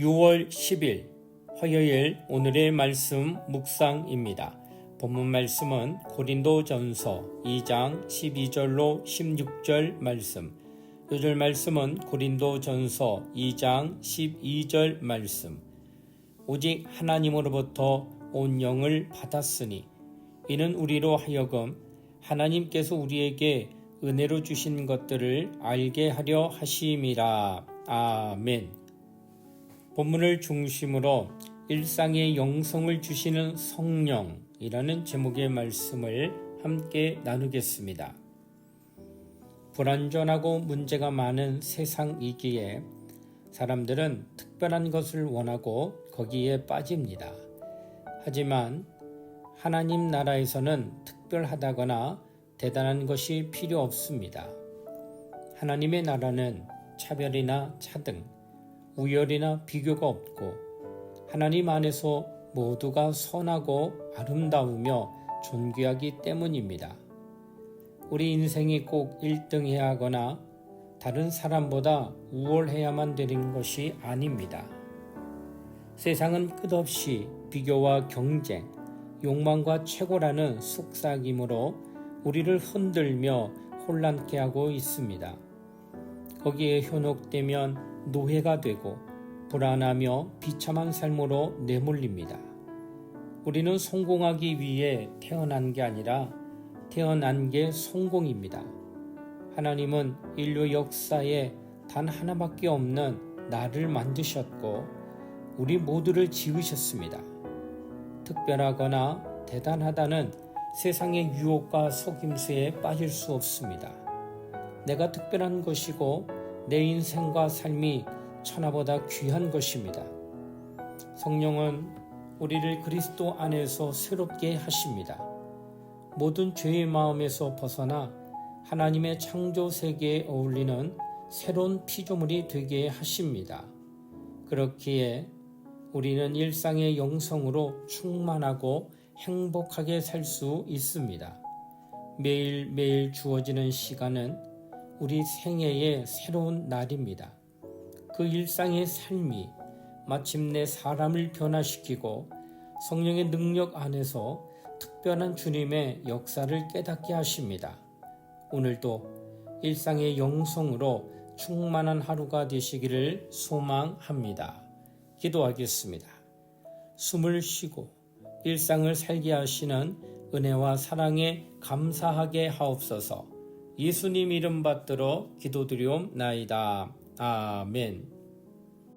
6월 10일 화요일 오늘의 말씀 묵상입니다. 본문 말씀은 고린도전서 2장 12절로 16절 말씀. 요절 말씀은 고린도전서 2장 12절 말씀. 오직 하나님으로부터 온 영을 받았으니 이는 우리로 하여금 하나님께서 우리에게 은혜로 주신 것들을 알게 하려 하심이라. 아멘. 본문을 중심으로 일상의 영성을 주시는 성령이라는 제목의 말씀을 함께 나누겠습니다. 불완전하고 문제가 많은 세상이기에 사람들은 특별한 것을 원하고 거기에 빠집니다. 하지만 하나님 나라에서는 특별하다거나 대단한 것이 필요 없습니다. 하나님의 나라는 차별이나 차등, 우열이나 비교가 없고 하나님 안에서 모두가 선하고 아름다우며 존귀하기 때문입니다. 우리 인생이 꼭 1등해야 하거나 다른 사람보다 우월해야만 되는 것이 아닙니다. 세상은 끝없이 비교와 경쟁, 욕망과 최고라는 속삭임으로 우리를 흔들며 혼란케 하고 있습니다. 거기에 현혹되면 노예가 되고 불안하며 비참한 삶으로 내몰립니다. 우리는 성공하기 위해 태어난 게 아니라 태어난 게 성공입니다. 하나님은 인류 역사에 단 하나밖에 없는 나를 만드셨고 우리 모두를 지으셨습니다. 특별하거나 대단하다는 세상의 유혹과 속임수에 빠질 수 없습니다. 내가 특별한 것이고 내 인생과 삶이 천하보다 귀한 것입니다. 성령은 우리를 그리스도 안에서 새롭게 하십니다. 모든 죄의 마음에서 벗어나 하나님의 창조 세계에 어울리는 새로운 피조물이 되게 하십니다. 그렇기에 우리는 일상의 영성으로 충만하고 행복하게 살 수 있습니다. 매일매일 주어지는 시간은 우리 생애의 새로운 날입니다. 그 일상의 삶이 마침내 사람을 변화시키고 성령의 능력 안에서 특별한 주님의 역사를 깨닫게 하십니다. 오늘도 일상의 영성으로 충만한 하루가 되시기를 소망합니다. 기도하겠습니다. 숨을 쉬고 일상을 살게 하시는 은혜와 사랑에 감사하게 하옵소서 예수님 이름 받들어 기도드리옵나이다. 아멘.